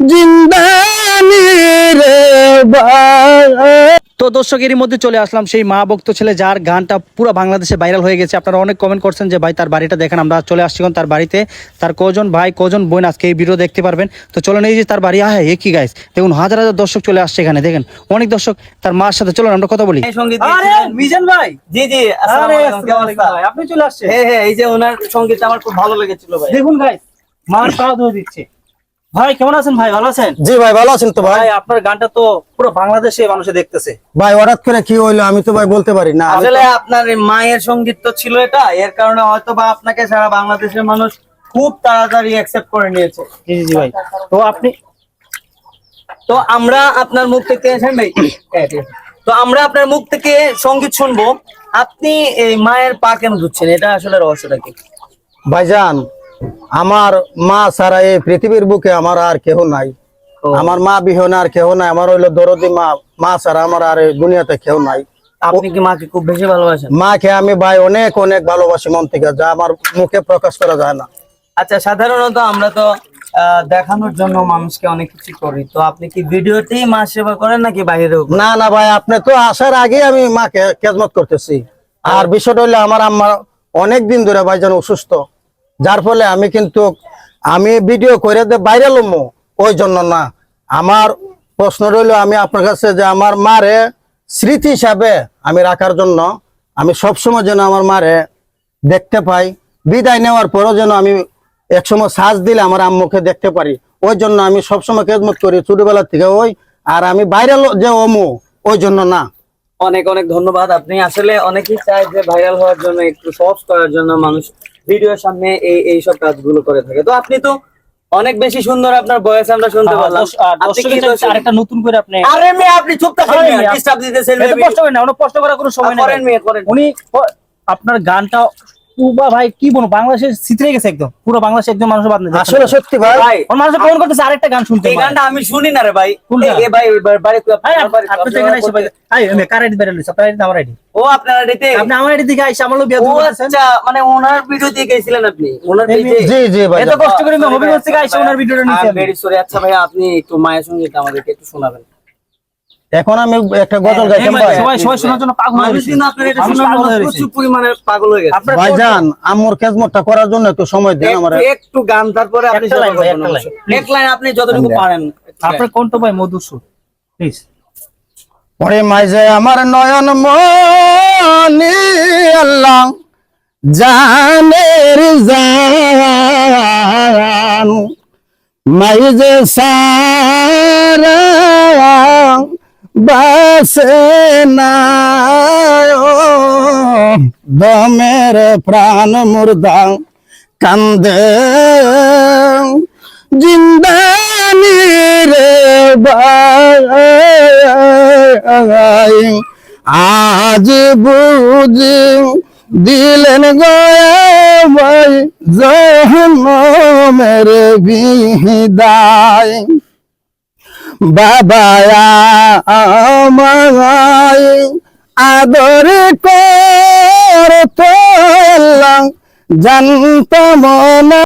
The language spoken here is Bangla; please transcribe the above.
জিন্দানি রে তো দর্শক এরই মধ্যে চলে আসলাম সেই মা ভক্ত ছেলে যার গানটা পুরো বাংলাদেশে ভাইরাল হয়ে গেছে। আপনারা অনেক কমেন্ট করছেন যে ভাই তার বাড়িটা দেখেন আমরা চলে আসছি তার বাড়িতে। তার কজন ভাই কজন বোন আজকে এই ভিডিও দেখতে পারবেন? তো চলুন এই যে তার বাড়ি আহে এ কি গাইস দেখুন হাজার হাজার দর্শক চলে আসছে এখানে দেখেন। অনেক দর্শক তার মার সাথে চলুন আমরা কথা বলি। সংগীত মিজান ভাই! জি জি? ভাই, আপনি চলে আসছে হ্যাঁ হ্যাঁ এই যে ওনার সঙ্গীতটা আমার খুব ভালো লেগেছিল ভাই। দেখুন গাইস মার পা ধরে দিচ্ছে। ভাই কেমন আছেন ভাই? ভালো আছেন? জি ভাই ভালো আছেন তো ভাই? আপনার গানটা তো পুরো বাংলাদেশে মানুষে দেখতেছে। ভাই হঠাৎ করে কি হইল? আমি তো ভাই বলতে পারি না। আসলে আপনার মায়ের সংগীত তো ছিল এটা এর কারণে হয়তো বা আপনাকে সারা বাংলাদেশের মানুষ খুব তাড়াতাড়ি অ্যাকসেপ্ট করে নিয়েছে। জি জি ভাই। তো আপনি তো আমরা আপনার মুখ থেকে হ্যাঁ ভাই, হ্যাঁ, ঠিক আছে। তো আমরা আপনার মুখ থেকে সংগীত শুনব। আপনি এই মায়ের পা কেন ধুচ্ছেন? এটা আসলে রহস্যটা কি? ভাইজান আমার মা ছাড়া এই পৃথিবীর বুকে আমার আর কেহ নাই। আমার মা বিহনে আর কেহ নাই আমার হইল দরদি মা। মা ছাড়া আমার আর দুনিয়াতে কেউ নাই। আপনি কি মাকে খুব বেশি ভালোবাসেন? মাকে আমি ভাই অনেক অনেক ভালোবাসি মন থেকে যা আমার মুখে প্রকাশ করা যায় না। আচ্ছা সাধারণত আমরা তো দেখানোর জন্য মানুষকে অনেক কিছু করি। তো আপনি কি ভিডিওতেই মা সেবা করেন নাকি বাইরেও? না না ভাই আপনি তো আসার আগে আমি মাকে খেজমত করতেছি। আর বিষয়টা হইলে আমার আম্মা অনেক দিন ধরে ভাইজান অসুস্থ। যার ফলে আমি কিন্তু, আমি ভিডিও করে দে বাইরে লমো, ওই জন্য না। আমার প্রশ্ন রইল, আমি আপনার কাছে যে আমার মারে স্মৃতি হিসাবে আমি রাখার জন্য, আমি সবসময় যেন আমার মারে দেখতে পাই। বিদায় নেওয়ার পরও যেন আমি একসময় সাজ দিলে আমার আম্মুকে দেখতে পারি। ওই জন্য আমি সবসময় খেদমত করি ছোটবেলা থেকে ওই, আর আমি বাইরে লো- যে অমু, ওই জন্য না। অনেক অনেক ধন্যবাদ। আপনি আসলে অনেকেই চায় যে ভাইরাল হওয়ার জন্য, একটু সহজ করার জন্য মানুষ ভিডিওর সামনে এই এই সব কাজগুলো করে থাকে তো আপনি তো অনেক বেশি সুন্দর আপনার বয়স আমরা শুনতে পারলাম? আরেকটা নতুন করে আপনি আরে মেয়ে আপনি চুপ থাকেন দিতেছেন কষ্ট করেন না অনেক কষ্ট করার কোনো সময় নেই। উনি আপনার গানটা পুবা ভাই কি বলব বাংলাদেশের চিত্রে গেছে একদম। পুরো বাংলাদেশে একদম মানুষ বাদ নেই। আসলে সত্যি ভাই। ভাই মানুষ ফোন করতেছে আরেকটা গান শুনতে এই গানটা আমি শুনি না রে ভাই। এ- এ ভাই বাড়ি কই? ভাই আপনার বাড়ি কই? আপনি যেখানে এসে ভাই আই আমি কার আইডি বের আপনার আমার আইডি? ও আপনার আইডিতে? আপনি আমার আইডি দিকে আইসা আমার বিয়া দিবেন আচ্ছা মানে ওনার ভিডিও দিয়ে গেছিলেন আপনি? ওনার পেজে জি জি ভাই এত কষ্ট করে আমি হবিগঞ্জ থেকে আইসা ওনার ভিডিওটা নিয়েছি আমি। সরি আচ্ছা ভাই আপনি একটু মায়ের সঙ্গে আমাদেরকে একটু শোনাবেন। এখন আমি একটা গজল গাইতাম ভাই, ভাই সবাই সবাই শোনার জন্য পাগল হয়ে গেছে। এটা শোনার পাগল জন্য হয়ে গেছে। প্রচুর পরিমাণে পাগল হয়ে গেছে। ভাইজান আম্মুর খেজমতটা করার জন্য একটু সময় দেন আমার। একটু- গান তারপরে আপনি। এক লাইন আপনি যতটুকু পারেন। আপনার কোনটা ভাই মধুসূর প্লিজ পরে মাইজে আমার নয়ন মনি আল্লাহ জানের জান। মাইজে সারা বাসে না দমের প্রাণ মুর্দা কান্দে। জিন্দানি রে ভাই, আজ বুঝি দিলেন গায় জহমের বিদায়। বাবা আমায় আদর করতে জানতাম না